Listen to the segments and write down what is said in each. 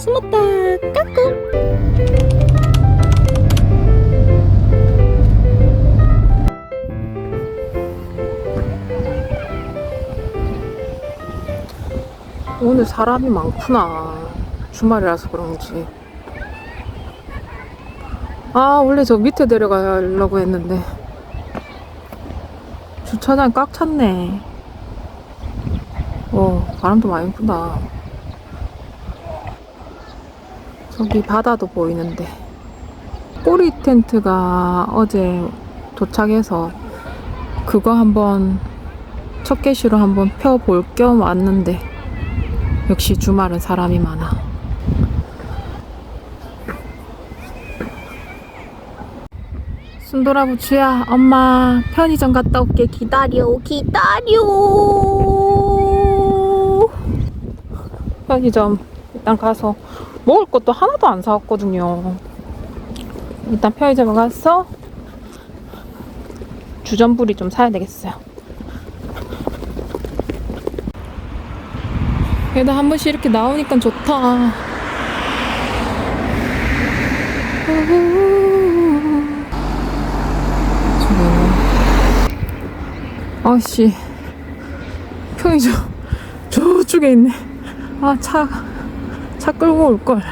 숨었다 까꿍. 오늘 사람이 많구나. 주말이라서 그런지. 아 원래 저 밑에 내려가려고 했는데. 주차장 꽉 찼네. 어 바람도 많이 분다 저기 바다도 보이는데. 꼬리 텐트가 어제 도착해서 그거 한번 첫 개시로 한번 펴볼 겸 왔는데 역시 주말은 사람이 많아. 순돌아 부추야 엄마 편의점 갔다 올게. 기다려 기다려. 편의점 일단 가서 먹을 것도 하나도 안 사왔거든요. 일단 편의점에 가서 주전부리 좀 사야 되겠어요. 그래도 한 번씩 이렇게 나오니까 좋다. 아씨 편의점 저쪽에 있네. 아 차 차 끌고 올 걸.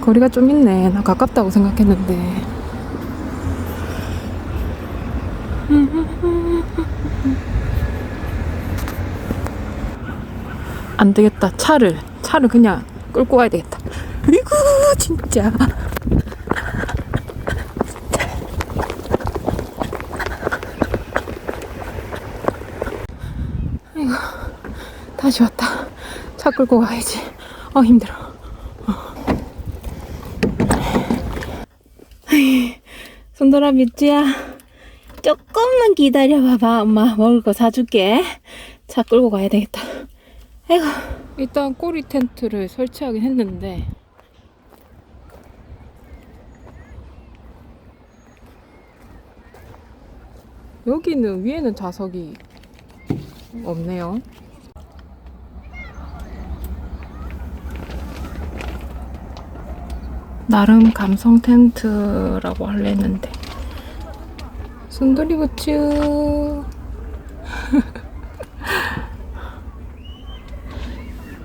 거리가 좀 있네. 나 가깝다고 생각했는데. 안 되겠다. 차를. 차를 그냥 끌고 가야 되겠다. 아이고 진짜. 다시 왔다. 차 끌고 가야지. 어, 힘들어. 어. 손돌아 미주야. 조금만 기다려봐봐. 엄마 먹을 거 사줄게. 차 끌고 가야 되겠다. 아이고. 일단 꼬리 텐트를 설치하긴 했는데. 여기는 위에는 좌석이 없네요. 나름 감성 텐트라고 할래 했는데. 순돌이 부츠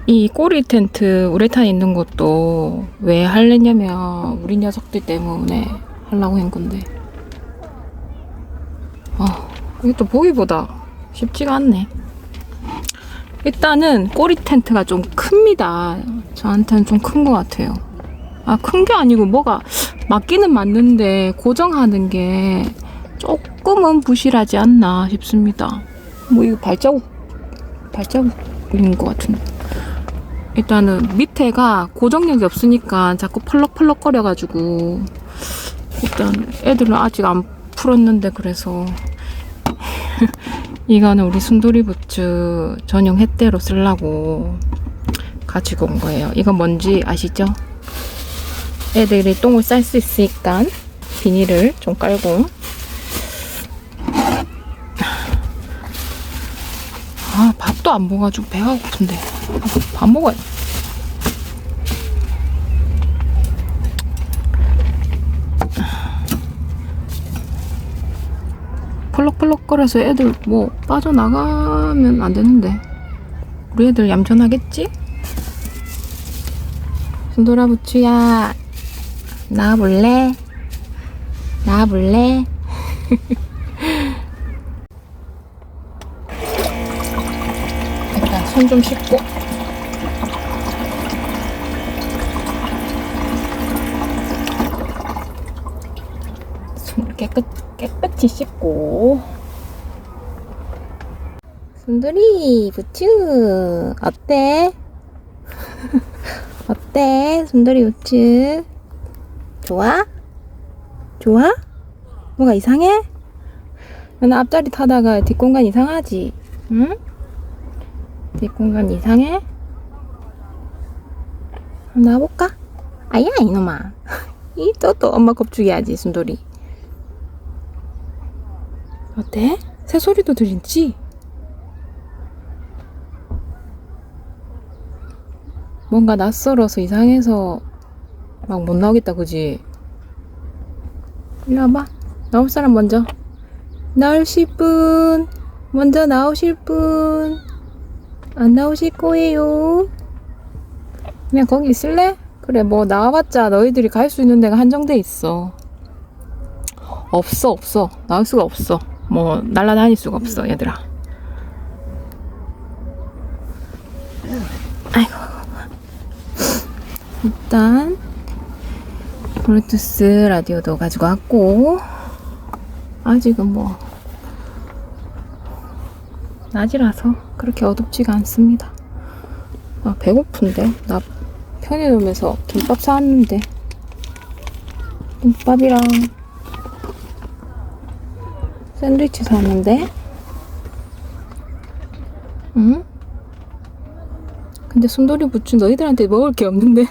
이 꼬리 텐트 우레탄 있는 것도 왜 할랬냐면 우리 녀석들 때문에 하려고 한 건데. 아 이게 또 보기보다 쉽지가 않네. 일단은 꼬리 텐트가 좀 큽니다. 저한테는 좀 큰 것 같아요 아, 큰 게 아니고 뭐가 맞기는 맞는데 고정하는 게 조금은 부실하지 않나 싶습니다. 뭐 이거 발자국 발자국인 것 같은데. 일단은 밑에가 고정력이 없으니까 자꾸 펄럭펄럭 거려가지고 일단 애들은 아직 안 풀었는데 그래서 이거는 우리 순돌이 부츠 전용 햇대로 쓰려고 가지고 온 거예요. 이건 뭔지 아시죠? 애들이 똥을 쌀 수 있으니까 비닐을 좀 깔고. 아 밥도 안 먹어가지고 배가 고픈데. 밥 먹어야 돼. 펄럭펄럭거려서 애들 뭐 빠져나가면 안 되는데. 우리 애들 얌전하겠지? 순돌아 부추야 나와볼래? 나와볼래? 일단 손 좀 씻고 손 깨끗, 깨끗이 씻고 순돌이 부추 어때? 어때? 순돌이 우측. 좋아? 좋아? 뭐가 이상해? 나 앞자리 타다가 뒷공간 이상하지? 응? 뒷공간 이상해? 나와볼까? 아야 이놈아 이 또또 엄마 겁주기 하지 순돌이 어때? 새소리도 들리지? 뭔가 낯설어서 이상해서 막 못 나오겠다, 그지? 일로 와봐. 나올 사람 먼저. 나오실 분. 먼저 나오실 분. 안 나오실 거예요. 그냥 거기 있을래? 그래, 뭐 나와봤자 너희들이 갈 수 있는 데가 한정돼 있어. 없어, 없어. 나올 수가 없어. 뭐 날라다닐 수가 없어, 얘들아. 아이고. 일단 블루투스 라디오도 가지고 왔고 아직은 뭐 낮이라서 그렇게 어둡지가 않습니다. 아 배고픈데 나 편의점에서 김밥 사왔는데 김밥이랑 샌드위치 사왔는데 응? 근데 순돌이 부추 너희들한테 먹을 게 없는데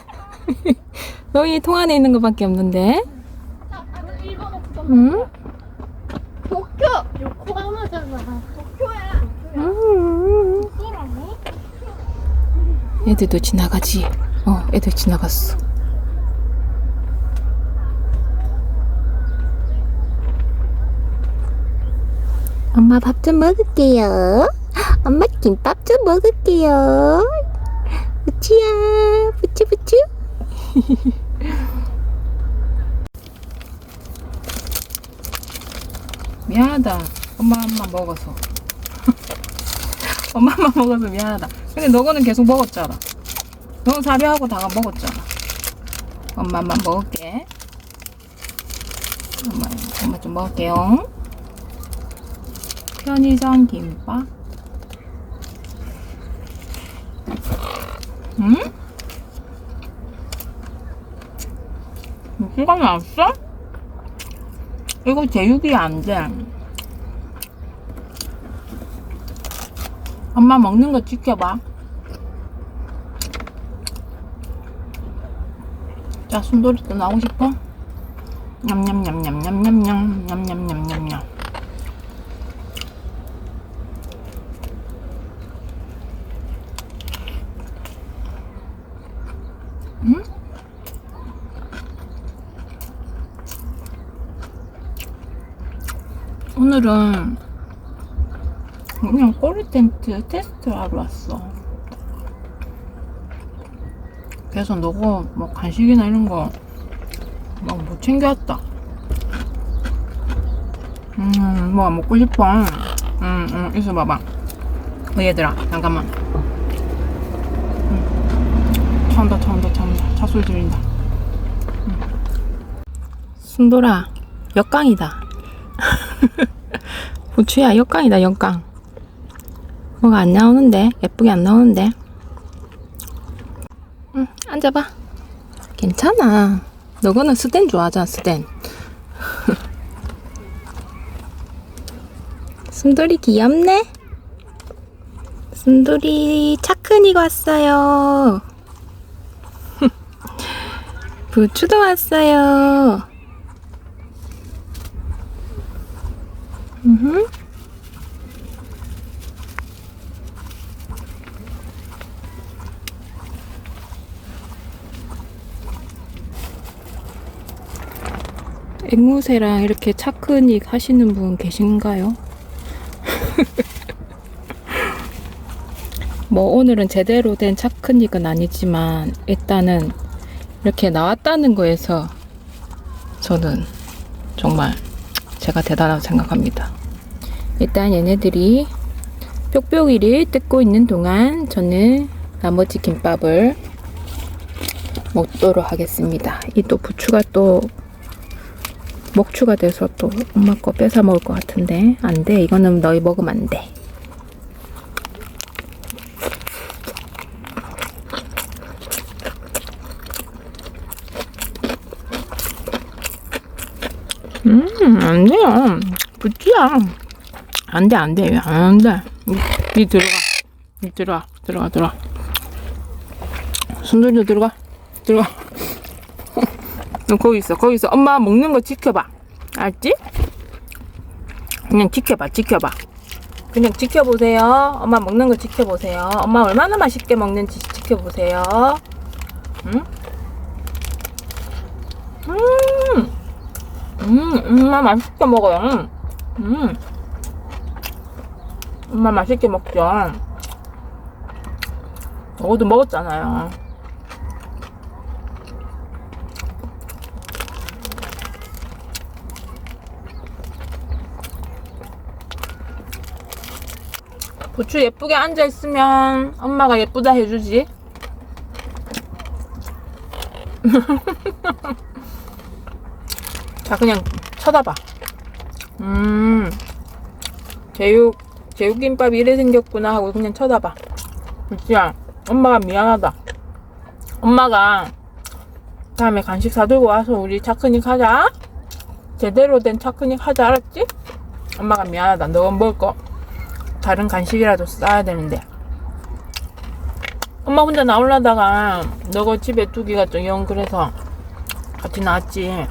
너희 통 안에 있는 것밖에 없는데 응? 도쿄! 요코하마잖아. 도쿄야. 음. 애들도 지나가지 어 애들 지나갔어 엄마 밥 좀 먹을게요 엄마 김밥 좀 먹을게요 부치야 부치 부치 미안하다. 엄마만 먹어서. 엄마만 먹어서 미안하다. 근데 너거는 계속 먹었잖아. 너는 사료하고 다가 먹었잖아. 엄마만 먹을게. 엄마, 엄마 좀 먹을게요. 편의점 김밥. 응? 시간 났어? 이거 제육이 안 돼 엄마 먹는 거 지켜봐 자 순돌이 또 나오고 싶어? 냠냠냠냠냠냠냠 냠냠냠냠냠 오늘은 그냥 꼬리 텐트 테스트 하러 왔어. 그래서 너가 뭐 간식이나 이런 거 막 못 챙겨왔다. 음, 뭐 먹고 싶어. 음, 음, 있어 봐봐. 어, 얘들아, 잠깐만. 음. 차 온다, 차 온다, 차 온다. 차 소리 들린다. 음. 순돌아, 역강이다. 부추야, 역강이다, 역강. 뭐가 안 나오는데? 예쁘게 안 나오는데? 응, 앉아봐. 괜찮아. 너거는 스텐 좋아하잖아, 스텐. 순돌이 귀엽네? 순돌이 차큰이가 왔어요. 부추도 왔어요. 음. 앵무새랑 이렇게 차크닉 하시는 분 계신가요? 뭐 오늘은 제대로 된 차크닉은 아니지만 일단은 이렇게 나왔다는 거에서 저는 정말 제가 대단하다고 생각합니다. 일단 얘네들이 뾱뾱이를 뜯고 있는 동안 저는 나머지 김밥을 먹도록 하겠습니다. 이 또 부추가 또 먹추가 돼서 또 엄마 거 뺏어 먹을 것 같은데 안 돼. 이거는 너희 먹으면 안 돼. 음, 안 돼요. 부추야. 안 돼, 안 돼. 안 돼. 니, 니 들어가. 니 들어가. 들어가, 들어가. 순돌이도 들어가. 들어가. 너 거기 있어, 거기 있어. 엄마 먹는 거 지켜봐. 알지? 그냥 지켜봐, 지켜봐. 그냥 지켜보세요. 엄마 먹는 거 지켜보세요. 엄마 얼마나 맛있게 먹는지 지켜보세요. 응? 음, 음, 엄마 맛있게 먹어요. 음, 엄마 맛있게 먹죠. 저도 먹었잖아요. 부추 예쁘게 앉아 있으면 엄마가 예쁘다 해주지. 자, 그냥 쳐다봐. 음, 제육, 제육김밥 이래 생겼구나 하고 그냥 쳐다봐. 부추야, 엄마가 미안하다. 엄마가 다음에 간식 사들고 와서 우리 차크닉 하자. 제대로 된 차크닉 하자, 알았지? 엄마가 미안하다. 너가 먹을 거 다른 간식이라도 싸야 되는데. 엄마 혼자 나오려다가 너가 집에 두기가 좀 영 그래서 같이 나왔지.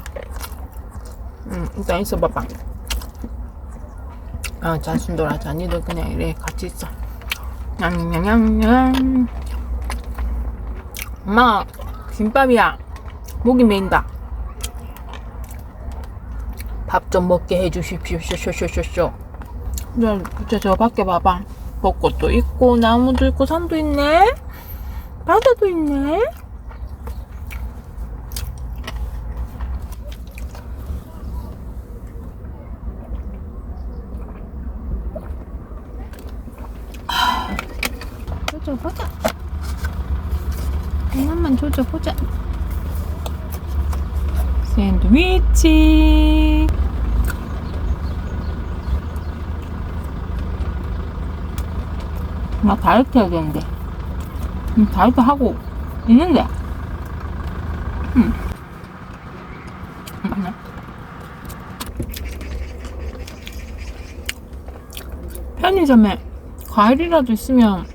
응, 일단 있어 봐봐. 아, 자, 순돌아. 자, 니들 그냥 이래 같이 있어. 냥냥냥냥. 엄마, 김밥이야. 목이 메인다. 밥 좀 먹게 해주십시오. 쇼쇼쇼쇼쇼. 야, 진짜 저 밖에 봐봐. 벚꽃도 있고, 나무도 있고, 산도 있네? 바다도 있네? 조져보자. 하나만 조져보자. 샌드위치. 나 다이어트 해야 되는데. 음, 다이어트 하고 있는데. 편의점에 과일이라도 있으면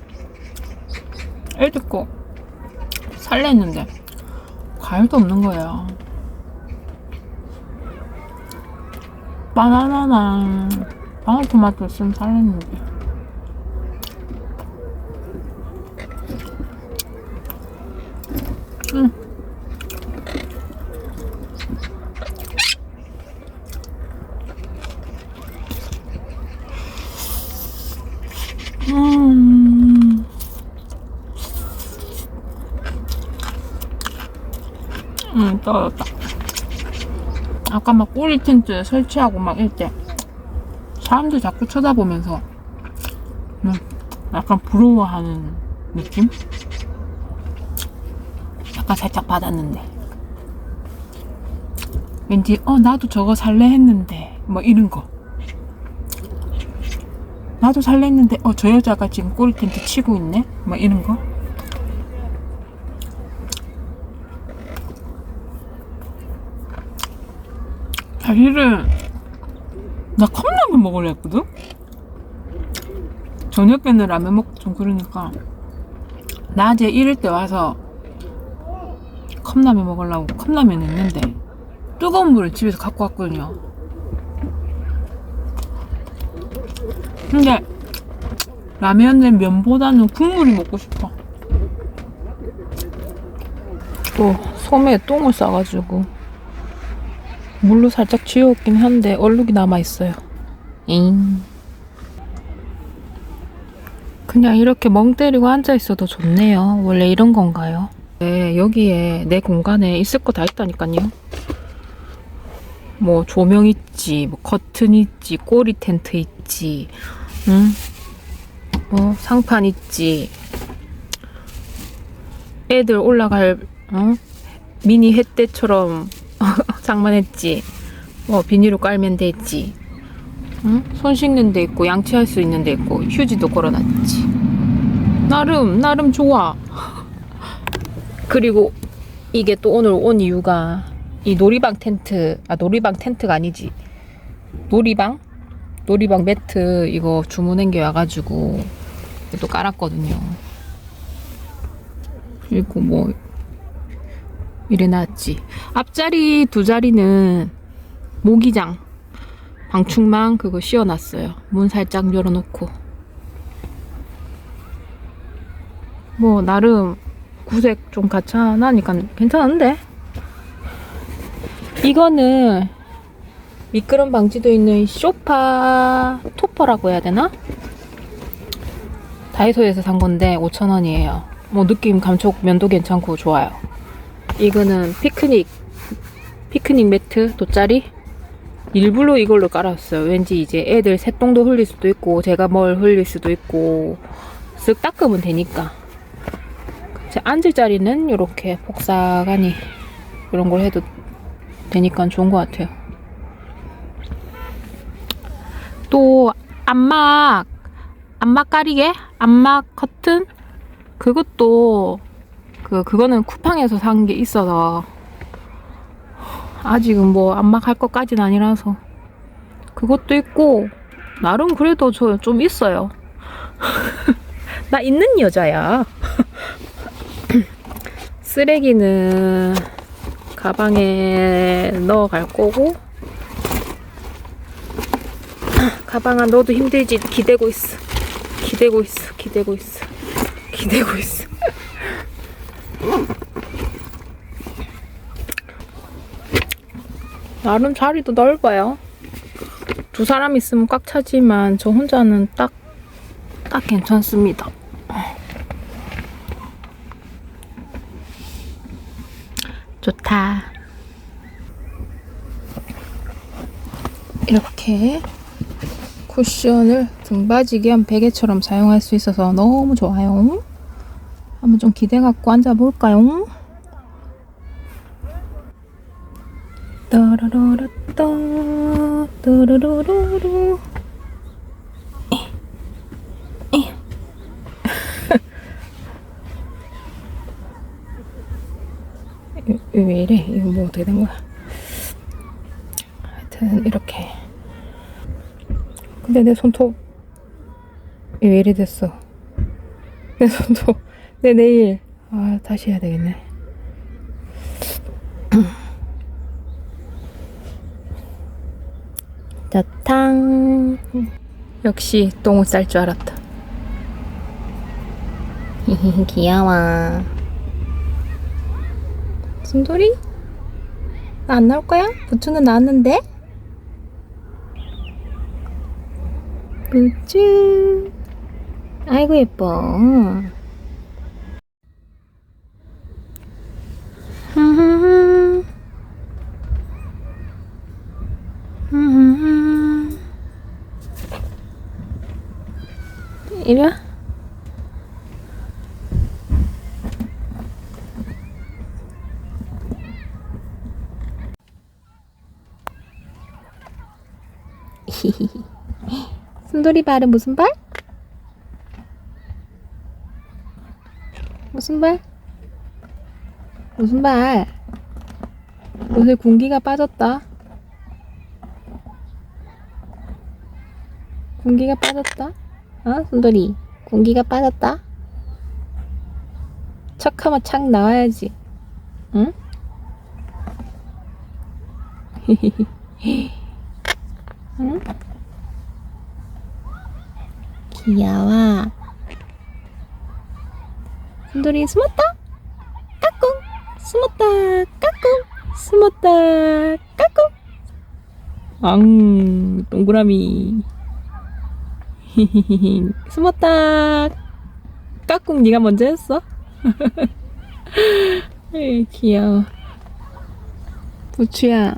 애들 거 살래 했는데 과일도 없는 거예요. 바나나나 방울토마토 있으면 응. 음. 음, 떨어졌다. 아까 막 꼬리 텐트 설치하고 막때 사람들 자꾸 쳐다보면서 음, 약간 부러워하는 느낌? 약간 살짝 받았는데. 왠지 어 나도 저거 살래 했는데 뭐 이런 거. 나도 살래 했는데 어 저 여자가 지금 꼬리 텐트 치고 있네? 뭐 이런 거 사실은 나 컵라면 먹으려 했거든 저녁에는 라면 먹고 좀 그러니까 낮에 이럴 때 와서 컵라면 먹으려고 컵라면 했는데 뜨거운 물을 집에서 갖고 왔거든요. 근데 라면은 면보다는 국물이 먹고 싶어. 또 솜에 똥을 싸가지고 물로 살짝 지웠긴 한데 얼룩이 남아 있어요. 잉. 그냥 이렇게 멍 때리고 앉아 있어도 좋네요. 원래 이런 건가요? 네, 여기에 내 공간에 있을 거 다 있다니까요. 뭐 조명 있지, 뭐 커튼 있지, 꼬리 텐트 있지, 응? 뭐 상판 있지. 애들 올라갈 어? 미니 햇대처럼 장만 했지. 뭐 비닐로 깔면 되지. 응? 손 씻는 데 있고 양치할 수 있는 데 있고 휴지도 걸어놨지. 나름 나름 좋아. 그리고 이게 또 오늘 온 이유가 이 놀이방 텐트 아 놀이방 텐트가 아니지 놀이방 놀이방 매트 이거 주문한 게 와가지고 또 깔았거든요. 그리고 뭐 이래 놨지. 앞자리 두 자리는 모기장 방충망 그거 씌워놨어요. 문 살짝 열어놓고 뭐 나름 구색 좀 가찬하니까 괜찮은데? 이거는 미끄럼 방지도 있는 쇼파 토퍼라고 해야 되나? 다이소에서 산 건데 5,000원이에요. 뭐 느낌 감촉 면도 괜찮고 좋아요. 이거는 피크닉 피크닉 매트 돗자리 일부러 이걸로 깔았어요. 왠지 이제 애들 새똥도 흘릴 수도 있고 제가 뭘 흘릴 수도 있고 쓱 닦으면 되니까. 제 앉을 자리는 이렇게 복사가니 이런 걸 해도 되니까 좋은 것 같아요. 또 안막 안막 가리개 안막 커튼 그것도 그 그거는 쿠팡에서 산 게 있어서 아직은 뭐 안막 할 것까지는 아니라서 그것도 있고 나름 그래도 저 좀 있어요. 나 있는 여자야. 쓰레기는 가방에 넣어갈 거고 가방 안 넣어도 힘들지. 기대고 있어. 기대고 있어. 기대고 있어. 기대고 있어 나름 자리도 넓어요. 두 사람 있으면 꽉 차지만 저 혼자는 딱 딱 괜찮습니다. 좋다. 이렇게 쿠션을 등받이 겸 베개처럼 사용할 수 있어서 너무 좋아요. 한번 좀 기대 갖고 앉아 볼까요? 따라라라따 따라라라루 이거 왜 이래? 이거 뭐 어떻게 된 거야? 하여튼 이렇게 근데 내 손톱 왜 이래 됐어? 내 손톱 내 내일 아 다시 해야 되겠네. 자탕 역시 똥을 쌀 줄 알았다. 귀여워. 순돌이? 나안 나올 거야? 부추는 나왔는데? 부추. 아이고 예뻐. 흐흐흐. 흐흐흐. 이리 와. 순돌이 발은 무슨 발? 무슨 발? 무슨 발? 요새 군기가 빠졌다. 군기가 빠졌다. 어, 순돌이? 군기가 빠졌다. 척하면 착 나와야지. 응? 응? 귀여워. 순돌이 숨었다. 까꿍. 숨었다. 까꿍. 숨었다. 까꿍. 앙, 동그라미. 숨었다. 까꿍 네가 먼저 했어? 에이, 귀여워. 부추야,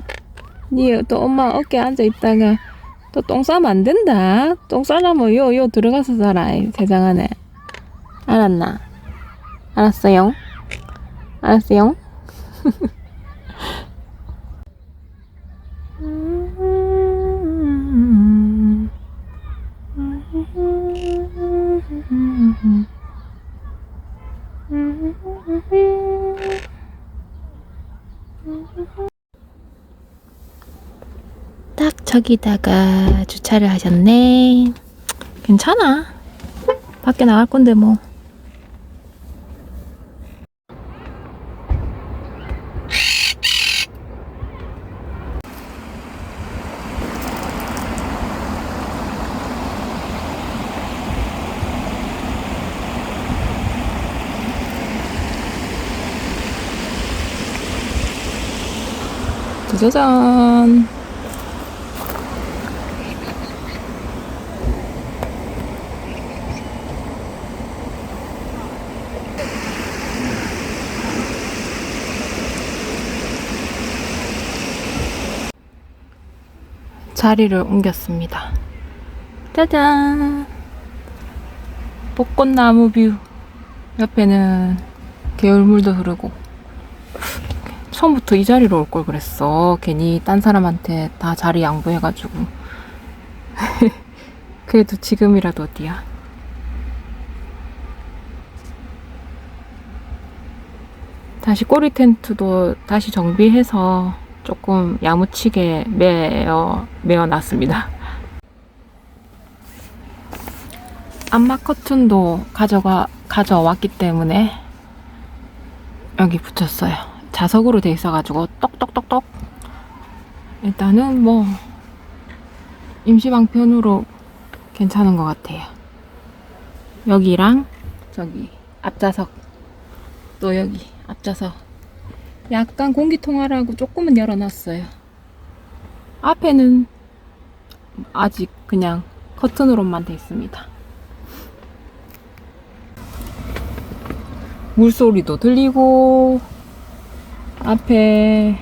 니또 엄마 어깨 앉아 있다가 또 똥 싸면 안 된다. 똥 싸려면 요, 요 들어가서 살아, 이 세상 안에. 알았나? 알았어요? 알았어요? 딱 저기다가 주차를 하셨네. 괜찮아. 밖에 나갈 건데 뭐. 짜자잔. 자리를 옮겼습니다. 짜잔. 벚꽃나무 뷰. 옆에는 개울물도 흐르고. 처음부터 이 자리로 올 걸 그랬어. 괜히 딴 사람한테 다 자리 양보해가지고. 그래도 지금이라도 어디야? 다시 꼬리 텐트도 다시 정비해서 조금 야무치게 메어, 메어놨습니다. 안마 커튼도 가져가, 가져왔기 때문에 여기 붙였어요. 자석으로 돼 있어가지고 똑똑똑똑. 일단은 뭐 임시방편으로 괜찮은 것 같아요. 여기랑 저기 앞좌석 또 여기 앞좌석 약간 공기 통하라고 조금은 열어놨어요. 앞에는 아직 그냥 커튼으로만 돼 있습니다. 물소리도 들리고 앞에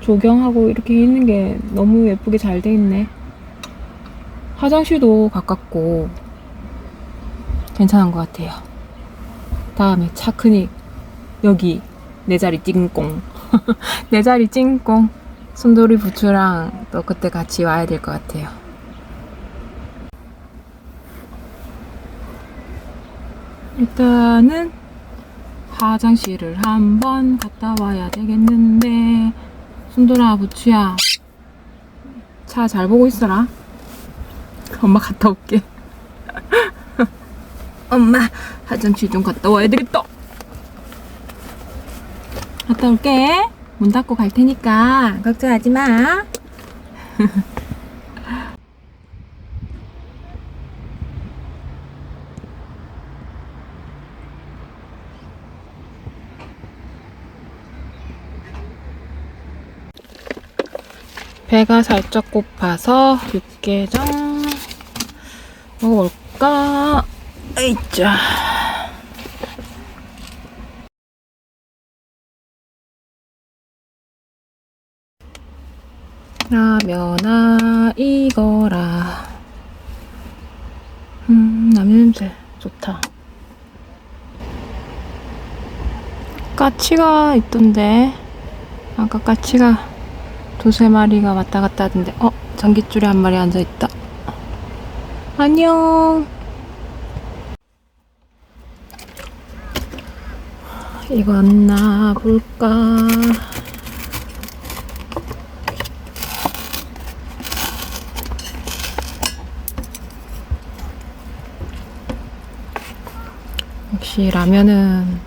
조경하고 이렇게 있는 게 너무 예쁘게 잘 돼 있네. 화장실도 가깝고 괜찮은 것 같아요. 다음에 차크닉 여기 내 자리 찡꽁 내 자리 찡꽁 순돌이 부추랑 또 그때 같이 와야 될 것 같아요. 일단은 화장실을 한번 갔다 와야 되겠는데. 순돌아 부추야. 차 잘 보고 있어라. 엄마 갔다 올게. 엄마 화장실 좀 갔다 와야 되겠다. 갔다 올게. 문 닫고 갈 테니까 걱정하지 마 배가 살짝 고파서 육개장 먹어볼까? 에이짜. 라면아 이거라. 음 라면 냄새 좋다. 까치가 있던데 아까 까치가 두세 마리가 왔다 갔다 하던데 어 전깃줄에 한 마리 앉아 있다. 안녕. 이건 나 볼까? 역시 라면은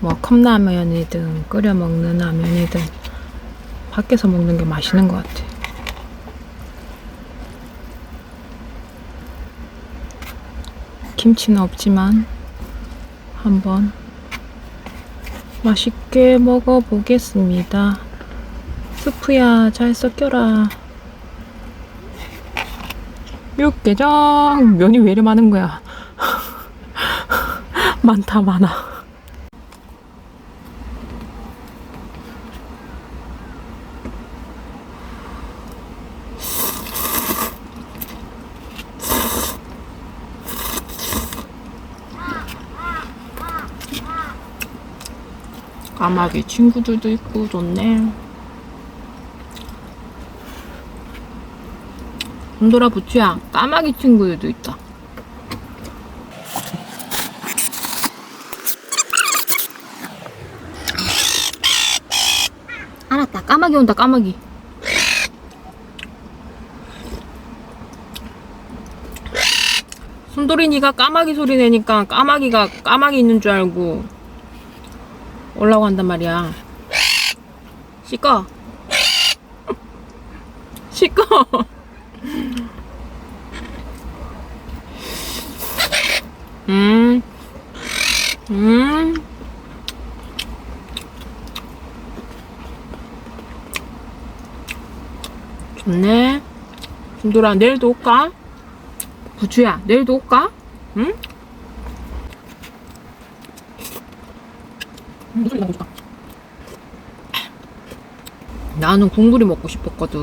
뭐 컵라면이든 끓여 먹는 라면이든 밖에서 먹는 게 맛있는 것 같아. 김치는 없지만 한번 맛있게 먹어보겠습니다. 스프야 잘 섞여라. 육개장 면이 왜 이리 많은 거야? 많다 많아. 까마귀 친구들도 있고 좋네. 온도라 부추야 까마귀 친구들도 있다. 알았다 까마귀 온다 까마귀. 순돌이 니가 까마귀 소리 내니까 까마귀가 까마귀 있는 줄 알고 올라고 한단 말이야. 시꺼. 시꺼. 음. 음. 좋네. 순돌아, 내일도 올까? 부추야, 내일도 올까? 응? 무슨 나고 싶다. 나는 국물이 먹고 싶었거든.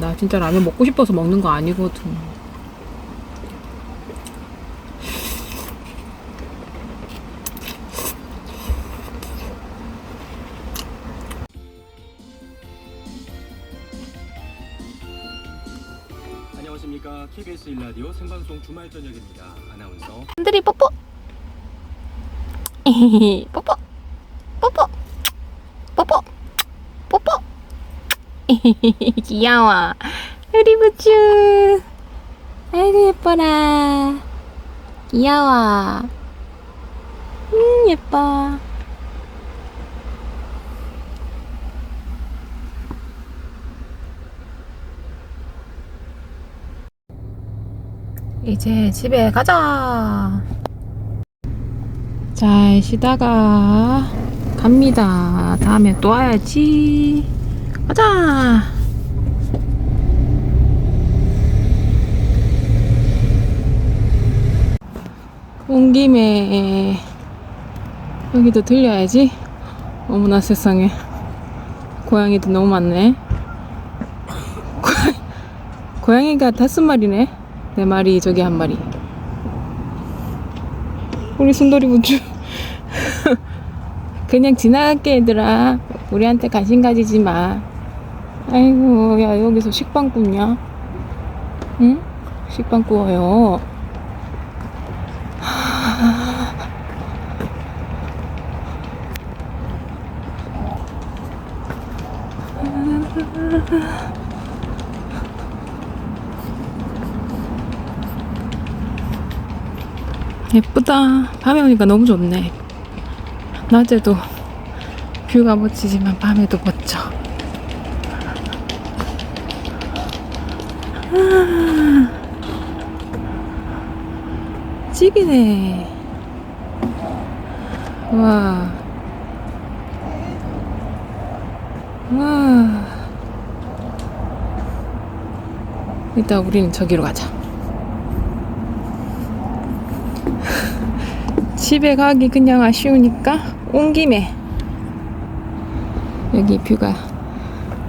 나 진짜 라면 먹고 싶어서 먹는 거 아니거든. 안녕하십니까 KBS 1라디오 생방송 주말 저녁입니다. 아나운서 한들이 뽀뽀. 뽀뽀. 뽀뽀. 뽀뽀. 뽀뽀. 귀여워. 우리 부추. 아이고 예뻐라. 귀여워. 음 예뻐. 이제 집에 가자. 잘 쉬다가 갑니다. 다음에 또 와야지. 가자. 온 김에 여기도 들려야지. 어머나 세상에. 고양이도 너무 많네. 고양- 고양이가 다섯 마리네. 네 마리, 저기 한 마리. 우리 순돌이 부주. 그냥 지나갈게, 얘들아. 우리한테 관심 가지지 마. 아이고, 야, 여기서 식빵 굽냐? 응? 식빵 구워요. 예쁘다. 밤에 오니까 너무 좋네. 낮에도 뷰가 멋지지만 밤에도 멋져. 아, 찌기네. 와. 와. 일단 우리는 저기로 가자. 집에 가기 그냥 아쉬우니까 온 김에 여기 뷰가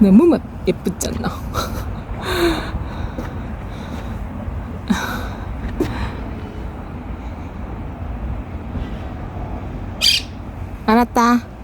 너무 막 예쁘잖아. 알았다.